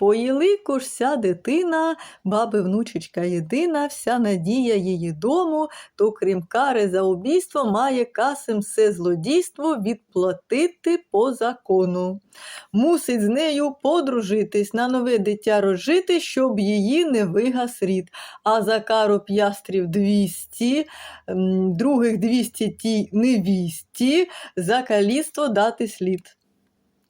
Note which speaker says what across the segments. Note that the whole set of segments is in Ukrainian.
Speaker 1: По Єлику ж дитина, баби внучечка єдина, вся надія її дому, то крім кари за убійство, має касим все злодійство відплатити по закону. Мусить з нею подружитись, на нове дитя рожити, щоб її не вигас рід. А за кару п'ястрів 200, других 200 тій невісті, за каліство дати слід.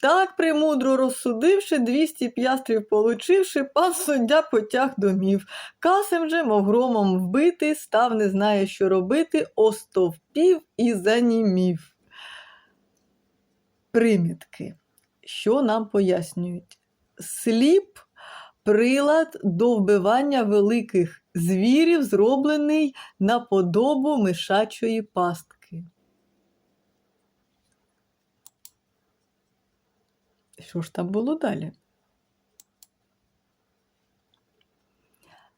Speaker 1: Так, премудро розсудивши, 200 п'ястрів получивши, пан суддя потяг домів. Касим же, мов громом вбитий, став не знає, що робити, остовпів і занімів. Примітки. Що нам пояснюють? Сліп прилад до вбивання великих звірів, зроблений на подобу мишачої пастки. Що ж там було далі?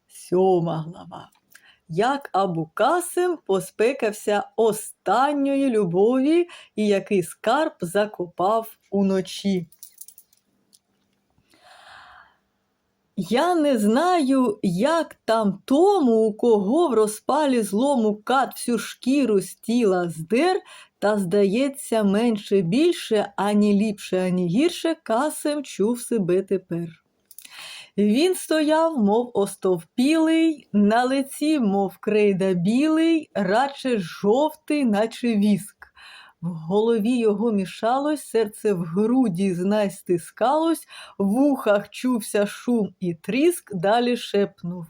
Speaker 1: Сьома глава. Як Абукасим поспекався останньої любові і який скарб закопав уночі. Я не знаю, як там тому, у кого в розпалі злому кат всю шкіру з тіла здер, та, здається, менше більше, ані ліпше, ані гірше, касем чув себе тепер. Він стояв, мов остовпілий, на лиці, мов крейда білий, радше жовтий, наче віск. В голові його мішалось, серце в груді знай стискалось, в ухах чувся шум і тріск, далі шепнув.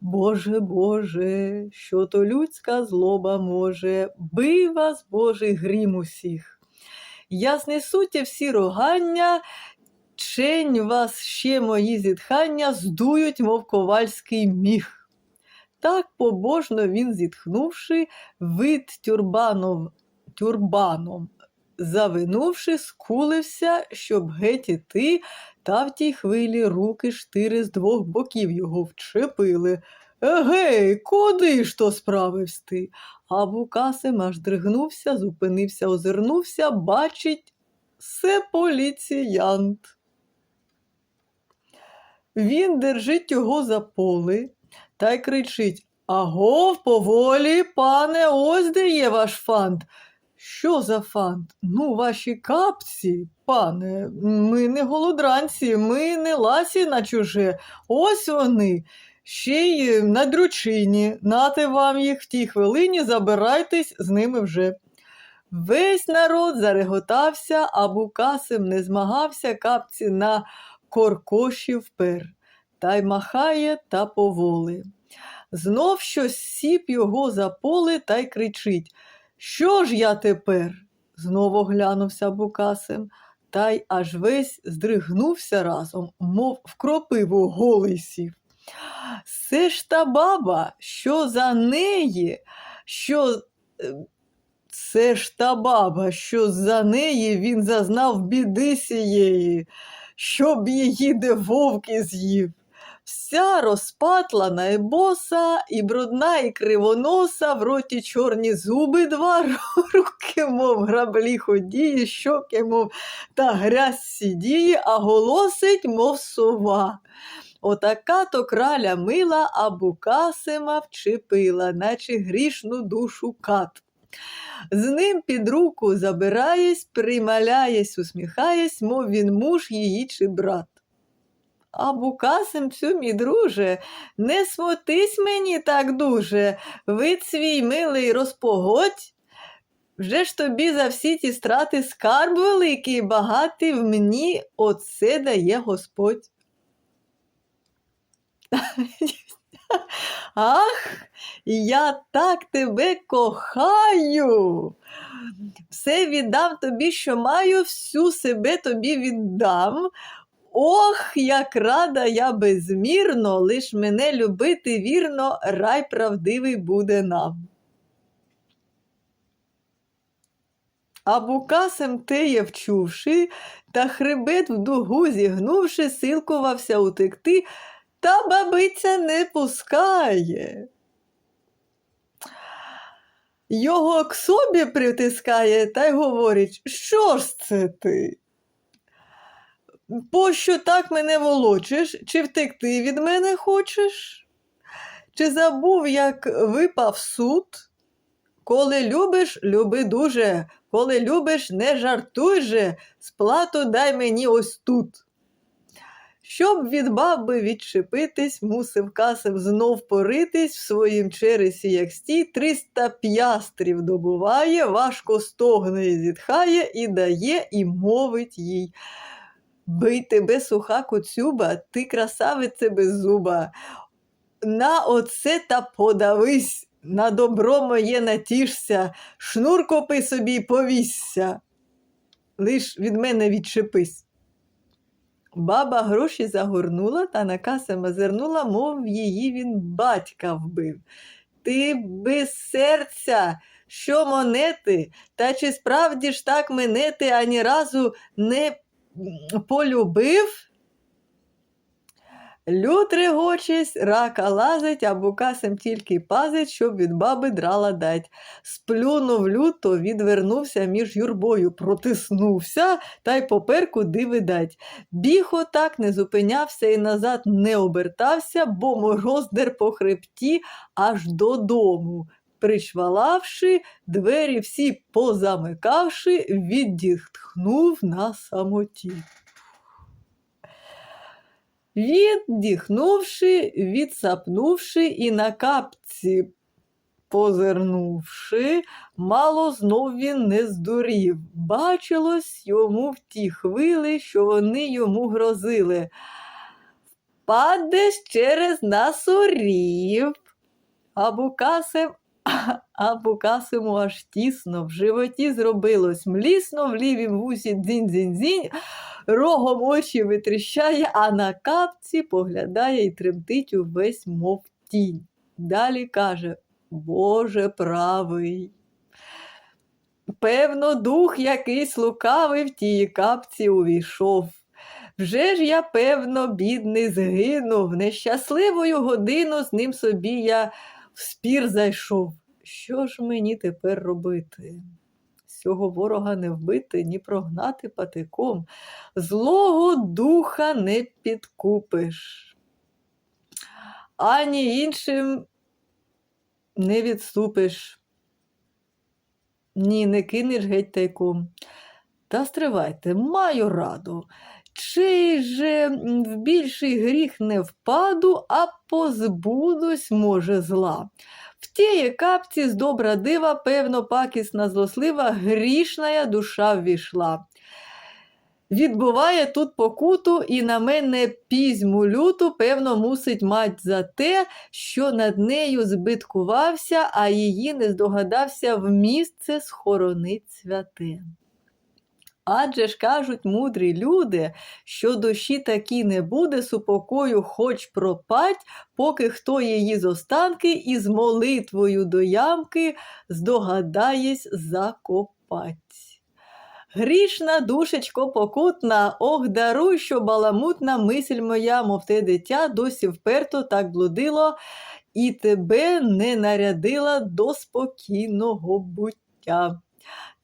Speaker 1: Боже, Боже, що то людська злоба може, бий вас, Божий грім усіх. Я знесу всі рогання, чень вас ще мої зітхання здують, мов ковальський міх. Так побожно він, зітхнувши, вид тюрбанов, тюрбаном, завинувши, скулився, щоб геть іти, та в тій хвилі руки штири з двох боків його вчепили. Егей, куди ж то справився ти? А Букасим аж дригнувся, зупинився, озирнувся, бачить, це поліціянт. Він держить його за поли та й кричить Агов, поволі, пане, ось де є ваш фант. Що за фант? Ну, ваші капці, пане, ми не голодранці, ми не ласі на чуже. Ось вони. Ще й на дрючині. Нате вам їх в тій хвилині, забирайтесь з ними вже. Весь народ зареготався, а Букасим не змагався капці на коркоші впер, та й махає та поволи. Знов щось сіп його за поле та й кричить Що ж я тепер? Знову глянувся Букасим, та й аж весь здригнувся разом, мов в кропиву голий сів. Це ж та баба, що за неї, що е, це ж та баба, що за неї він зазнав біди сієї, щоб її де вовки з'їв. Вся розпатлана і боса, і брудна, і кривоноса, в роті чорні зуби два, руки, мов граблі ходіє, щоки, мов та грязь сідіє, а голосить, мов сова. Отака то краля мила, а Букасима вчепила, наче грішну душу кат. З ним під руку забираєсь, прималяєсь, усміхаєсь, мов він муж її чи брат. А Букасим цю, мій друже, не смотись мені так дуже, вид свій милий розпогодь. Вже ж тобі за всі ті страти скарб великий, багатий в мені, оце дає Господь. Ах, я так тебе кохаю. Все віддам тобі, що маю, всю себе тобі віддам. Ох, як рада я безмірно, лиш мене любити вірно, рай правдивий буде нам. А Букасем теє вчувши, та хребет в дугу зігнувши, силкувався утекти, та бабиця не пускає. Його к собі притискає та й говорить, що ж це ти? Пощо так мене волочиш? Чи втекти від мене хочеш? Чи забув, як випав суд? Коли любиш, люби дуже, коли любиш, не жартуй же, сплату дай мені ось тут. Щоб від баби відчепитись, мусив касив знов поритись в своїм чересі, як стій, триста п'ястрів добуває, важко стогне і зітхає, і дає, і мовить їй. Бий тебе, суха коцюба, ти красавице без зуба. На оце та подавись, на добро моє натішся, шнур копи собі повісся. Лиш від мене відчепись. Баба гроші загорнула та на касем озирнула, мов її він батька вбив. Ти без серця, що монети, та чи справді ж так мене ти ані разу не полюбив? Люд регочись, рака лазить, а букасем тільки пазить, щоб від баби драла дать. Сплюнув люто, відвернувся між юрбою, протиснувся та й попер куди видать. Біг отак не зупинявся і назад не обертався, бо мороз дер по хребті аж додому. Причвалавши, двері всі позамикавши, віддихнув на самоті. Віддихнувши, відсапнувши і на капці позирнувши, мало знов він не здурів. Бачилось йому в ті хвили, що вони йому грозили. Падеш через насорів. А Букасем, а Букасиму аж тісно в животі зробилось, млісно в лівім вусі дзінь-дзінь-дзінь, рогом очі витріщає, а на капці поглядає і тремтить увесь, мов тінь. Далі каже Боже правий. Певно, дух якийсь лукавий в тій капці увійшов. Вже ж я, певно, бідний, згинув, нещасливою годину з ним собі я в спір зайшов. Що ж мені тепер робити? Цього ворога не вбити, ні прогнати патиком. Злого духа не підкупиш. Ані іншим не відступиш. Ні, не кинеш геть тайком. Та стривайте, маю раду. Чи же в більший гріх не впаду, а позбудусь, може, зла. В тієї капці з добра дива, певно, пакісна злослива, грішная душа ввійшла. Відбуває тут покуту і на мене пізьму люту, певно, мусить мать за те, що над нею збиткувався, а її не здогадався в місце схоронить святе. Адже ж кажуть мудрі люди, що душі такі не буде супокою, хоч пропать, поки хто її з останки із молитвою до ямки здогадаєсь закопать. Грішна душечко покутна, ох, даруй, що баламутна мисль моя, мов те дитя, досі вперто так блудило, і тебе не нарядила до спокійного буття.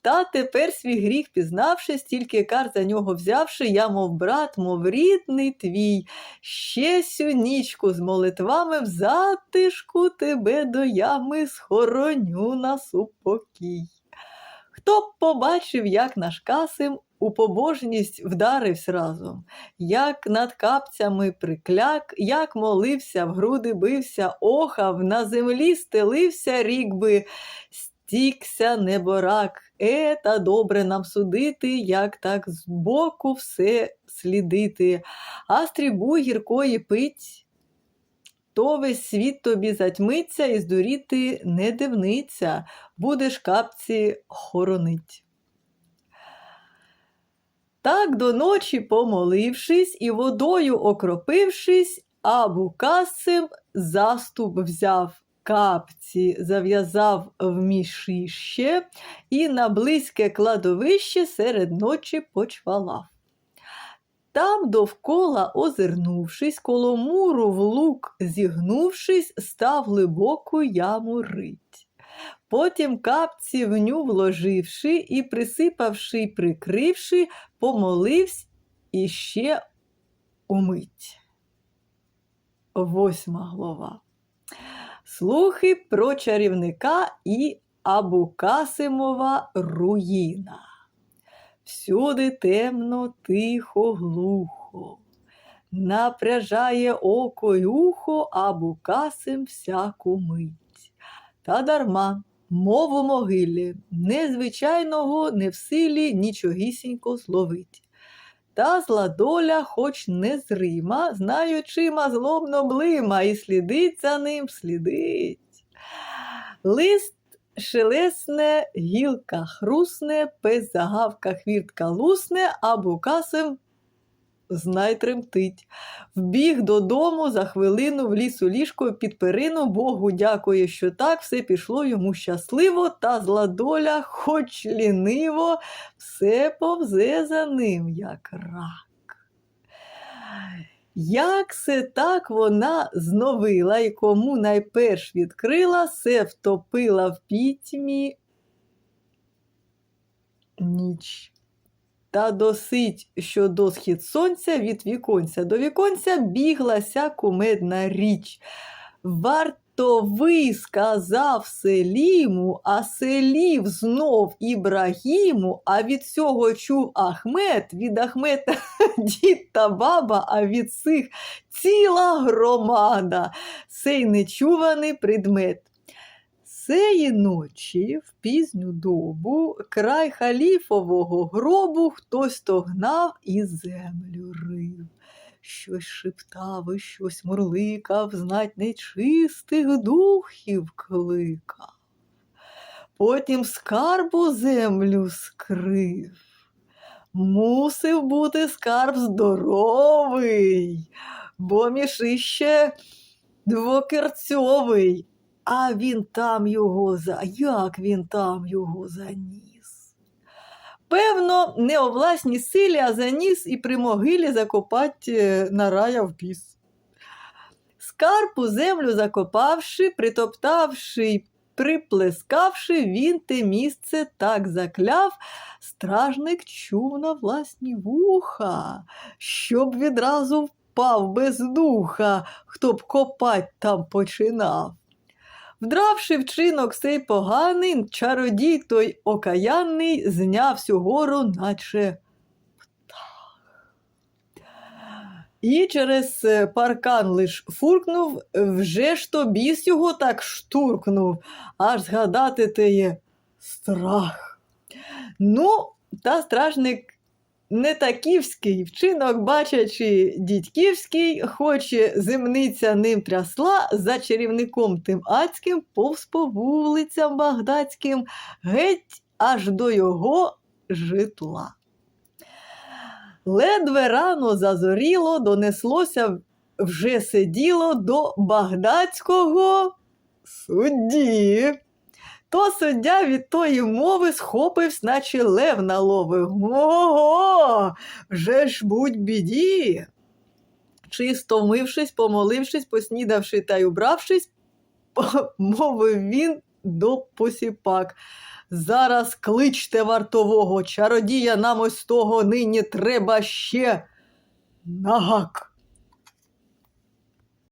Speaker 1: Та тепер свій гріх пізнавши, стільки кар за нього взявши, я, мов брат, мов рідний твій, ще сю нічку з молитвами в затишку тебе до ями схороню на супокій. Хто б побачив, як наш касим у побожність вдарився разом, як над капцями прикляк, як молився, в груди бився, охав, на землі стелився рік би, стікся неборак. Е, та добре нам судити, як так збоку все слідити, а стрібу гіркої пить. То весь світ тобі затьмиться і здуріти не дивниця, будеш капці хоронить. Так до ночі помолившись і водою окропившись, Абу Касим заступ взяв капці, зав'язав в мішище і на близьке кладовище серед ночі почвалав. Там довкола озирнувшись, коло муру в лук зігнувшись, став глибоку яму рить. Потім капці в ню вложивши і присипавши й прикривши, помоливсь іще умить. Восьма глава. Слухи про чарівника і Абукасимова руїна. Всюди темно, тихо, глухо. Напряжає око й ухо Абукасим всяку мить. Та дарма, мов у могилі, незвичайного не в силі нічогісінько зловить. Та зла доля, хоч незрима, знаючима злобно блима, і слідить за ним, слідить. Лист шелесне, гілка хрусне, пес загавка хвіртка лусне, а букасим знай тремтить. Вбіг додому за хвилину в лісу ліжко під перину, Богу дякує, що так все пішло йому щасливо, та зла доля, хоч ліниво, все повзе за ним, як рак. Як се так вона зновила і кому найперш відкрила, се втопила в пітьмі ніч. Та досить, що до схід сонця від віконця до віконця біглася кумедна річ. Вартовий сказав Селіму, а Селів знов Ібрагіму, а від цього чув Ахмет, від Ахмета дід та баба, а від цих ціла громада, сей нечуваний предмет. Сеї ночі в пізню добу край халіфового гробу хтось то гнав і землю рив. Щось шептав і щось мурликав, знать нечистих духів кликав. Потім скарбу землю скрив. Мусив бути скарб здоровий, бо мішище двокерцьовий. А він там його за як він там його заніс? Певно, не о власній силі, а заніс і при могилі закопать е, нараяв піс. Скарб у землю закопавши, притоптавши й приплескавши, він те місце так закляв, стражник чув на власні вуха, щоб відразу впав без духа, хто б копать там починав. Вдравши вчинок сей поганий, чародій той окаянний зняв всю гору, наче. І через е, паркан лиш фуркнув, вже ж то біс його так штуркнув, аж згадати теє страх. Ну, та стражник не таківський вчинок, бачачи дідьківський, хоч земниця ним трясла, за чарівником тим ацьким, повз по вулицям багдадським, геть аж до його житла. Ледве рано зазоріло, донеслося вже сиділо до багдадського судді. То суддя від тої мови схопився, наче лев наловив. Ого, вже ж будь біді. Чисто вмившись, помолившись, поснідавши та й убравшись, мовив він до посіпак. Зараз кличте вартового, чародія нам ось того нині треба ще нагак.